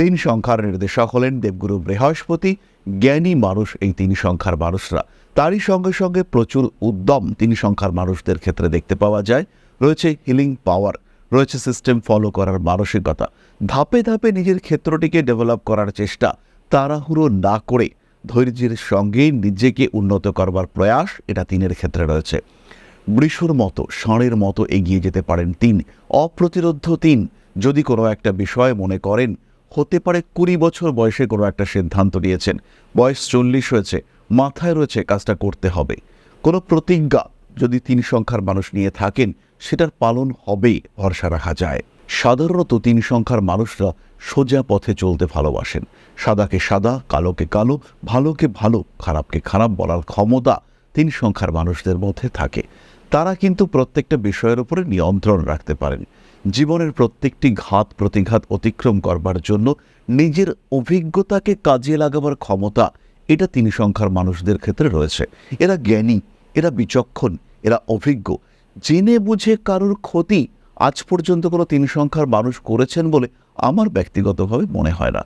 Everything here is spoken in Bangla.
তিন সংখ্যার নির্দেশক হলেন দেবগুরু বৃহস্পতি, জ্ঞানী মানুষ এই তিন সংখ্যার মানুষরা। তারই সঙ্গে সঙ্গে প্রচুর উদ্যম তিন সংখ্যার মানুষদের ক্ষেত্রে দেখতে পাওয়া যায়। রয়েছে হিলিং পাওয়ার রয়েছে সিস্টেম ফলো করার মানসিকতা। ধাপে ধাপে নিজের ক্ষেত্রটিকে ডেভেলপ করার চেষ্টা তাড়াহুড়ো না করে ধৈর্যের সঙ্গে নিজেকে উন্নত করবার প্রয়াস এটা তিনের ক্ষেত্রে রয়েছে। বৃষর মতো, ষাঁড়ের মতো এগিয়ে যেতে পারেন তিন। অপ্রতিরোধ্য তিন, যদি কোনো একটা বিষয় মনে করেন হতে পারে কুড়ি বছর বয়সে কোনো একটা সিদ্ধান্ত নিয়েছেন। বয়স চল্লিশ হয়েছে, মাথায় রয়েছে কাজটা করতে হবে। কোনো প্রতিজ্ঞা যদি তিন সংখ্যার মানুষ নিয়ে থাকেন, সেটার পালন হবেই, ভরসা রাখা যায়। সাধারণত তিন সংখ্যার মানুষরা সোজা পথে চলতে ভালোবাসেন। সাদাকে সাদা, কালোকে কালো, ভালোকে ভালো, খারাপকে খারাপ বলার ক্ষমতা তিন সংখ্যার মানুষদের মধ্যে থাকে। তারা কিন্তু প্রত্যেকটা বিষয়ের উপরে নিয়ন্ত্রণ রাখতে পারেন। জীবনের প্রত্যেকটি ঘাত প্রতিঘাত অতিক্রম করবার জন্য নিজের অভিজ্ঞতাকে কাজে লাগাবার ক্ষমতা এটা তিন সংখ্যার মানুষদের ক্ষেত্রে রয়েছে। এরা জ্ঞানী, এরা বিচক্ষণ, এরা অভিজ্ঞ। জেনে বুঝে কারোর ক্ষতি আজ পর্যন্ত কোনো তিন সংখ্যার মানুষ করেছেন বলে আমার ব্যক্তিগতভাবে মনে হয় না।